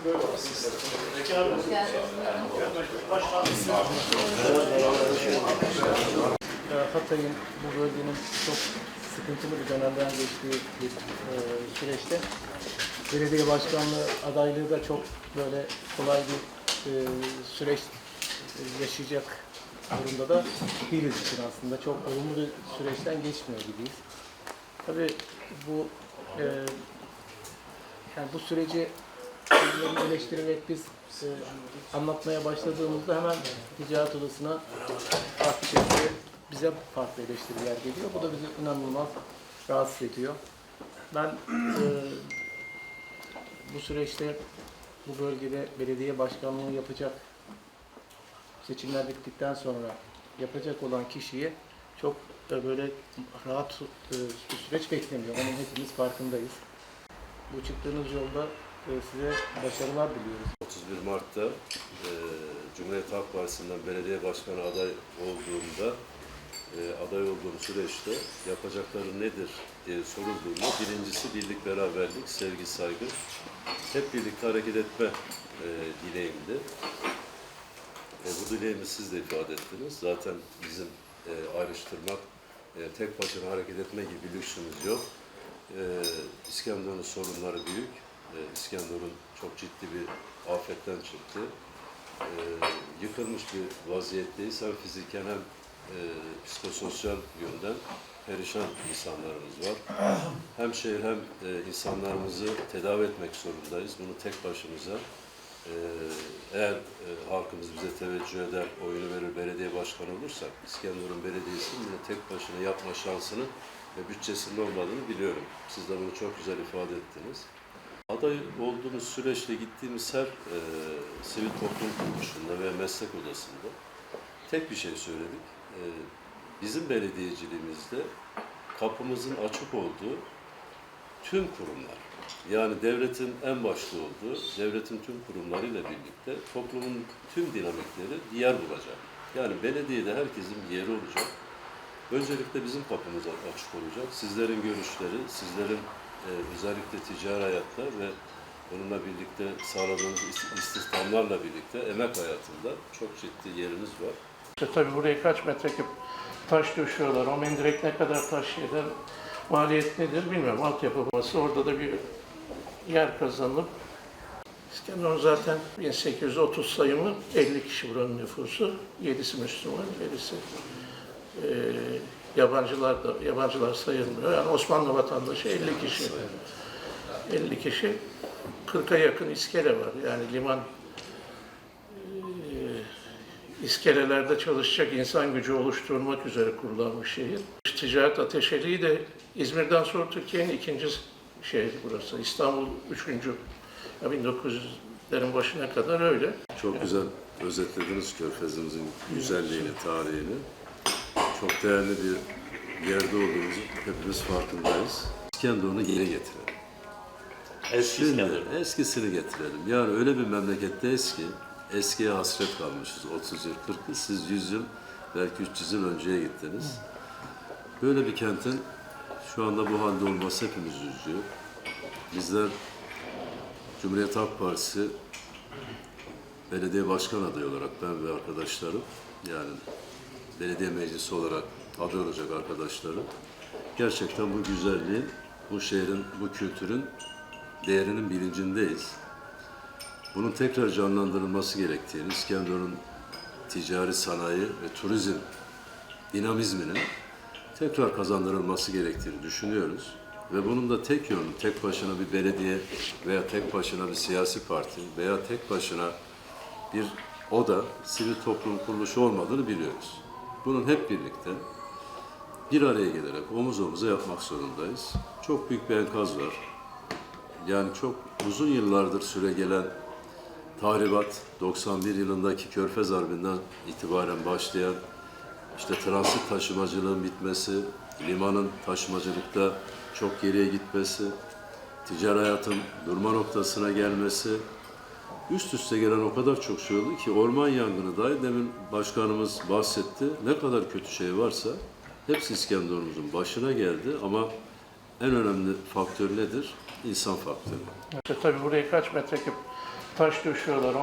Ee, Hatay'ın bu bölgenin çok sıkıntılı bir dönemden geçtiği bir e, süreçte belediye başkanlığı adaylığı da çok böyle kolay bir e, süreç yaşayacak durumda da değiliz için aslında. Çok olumlu bir süreçten geçmiyor gibiyiz. Tabii bu e, yani bu süreci birilerini eleştirerek biz e, anlatmaya başladığımızda hemen ticaret odasına farklı şekilde bize farklı eleştiriler geliyor. Bu da bizi inanılmaz rahatsız ediyor. Ben e, bu süreçte bu bölgede belediye başkanlığı yapacak seçimler bittikten sonra yapacak olan kişiye çok e, böyle rahat e, bir süreç beklemiyor. Onun hepimiz farkındayız. Bu çıktığınız yolda size başarılar diliyoruz. 31 Mart'ta e, Cumhuriyet Halk Partisi'nden belediye başkanı aday olduğumda e, aday olduğum süreçte yapacakları nedir diye sorulduğunda birincisi birlik, beraberlik, sevgi, saygı, hep birlikte hareket etme e, dileğimdi. E, bu dileğimi siz de ifade ettiniz. Zaten bizim e, ayrıştırmak, e, tek başına hareket etme gibi lüksümüz yok. E, İskenderun'un sorunları büyük. E, İskenderun çok ciddi bir afetten çıktı. E, yıkılmış bir vaziyetteyiz. Hem fiziken hem e, psikososyal yönden perişan insanlarımız var. Hem şehir hem e, insanlarımızı tedavi etmek zorundayız. Bunu tek başımıza e, eğer e, halkımız bize teveccüh eder, oyunu verir, belediye başkanı olursak İskenderun Belediyesi'nin bunu tek başına yapma şansını ve bütçesinin olmadığını biliyorum. Siz de bunu çok güzel ifade ettiniz. Aday olduğumuz süreçte gittiğimiz her e, sivil toplum kuruluşunda ve meslek odasında tek bir şey söyledik. E, bizim belediyeciliğimizde kapımızın açık olduğu tüm kurumlar, yani devletin en başta olduğu, devletin tüm kurumlarıyla birlikte toplumun tüm dinamikleri yer bulacak. Yani belediyede herkesin bir yeri olacak. Öncelikle bizim kapımız açık olacak. Sizlerin görüşleri, sizlerin e, özellikle ticari hayatta ve onunla birlikte sağladığımız ist- istihdamlarla birlikte emek hayatında çok ciddi yeriniz var. İşte tabii buraya kaç metreküp taş döşüyorlar. O mendirek ne kadar taş eder, maliyet nedir bilmiyorum. Altyapı burası. Orada da bir yer kazanılıp İskenderun zaten 1830 sayımı 50 kişi buranın nüfusu. 7'si Müslüman, 7'si eee yabancılar da yabancılar sayılmıyor. Yani Osmanlı vatandaşı 50 kişi. 50 kişi 40'a yakın iskele var. Yani liman iskelelerde çalışacak insan gücü oluşturmak üzere kurulan bir şehir. Ticaret ateşeliği de İzmir'den sonra Türkiye'nin ikinci şehri burası. İstanbul üçüncü. Ya 1900'lerin başına kadar öyle. Çok güzel özetlediniz Körfezimizin güzelliğini, tarihini. Çok değerli bir yerde olduğumuzu hepimiz farkındayız. İskenderun'u geri getirelim. Eski Şimdi İskenderun. eskisini getirelim. Yani öyle bir memleketteyiz ki eskiye hasret kalmışız 30 yıl, 40 yıl. Siz 100 yıl, belki 300 yıl önceye gittiniz. Böyle bir kentin şu anda bu halde olması hepimizi üzüyor. Bizler Cumhuriyet Halk Partisi belediye başkan adayı olarak ben ve arkadaşlarım yani belediye meclisi olarak aday olacak arkadaşlarım gerçekten bu güzelliğin, bu şehrin, bu kültürün değerinin bilincindeyiz. Bunun tekrar canlandırılması gerektiğini, İskenderun'un ticari sanayi ve turizm dinamizminin tekrar kazandırılması gerektiğini düşünüyoruz. Ve bunun da tek yönü, tek başına bir belediye veya tek başına bir siyasi parti veya tek başına bir oda, sivil toplum kuruluşu olmadığını biliyoruz. Bunun hep birlikte bir araya gelerek omuz omuza yapmak zorundayız. Çok büyük bir enkaz var. Yani çok uzun yıllardır süre gelen tahribat, 91 yılındaki Körfez Harbi'nden itibaren başlayan işte transit taşımacılığın bitmesi, limanın taşımacılıkta çok geriye gitmesi, ticari hayatın durma noktasına gelmesi, üst üste gelen o kadar çok şey oldu ki orman yangını dahi demin başkanımız bahsetti. Ne kadar kötü şey varsa hepsi İskenderun'umuzun başına geldi ama en önemli faktör nedir? İnsan faktörü. İşte tabii buraya kaç metreküp taş döşüyorlar.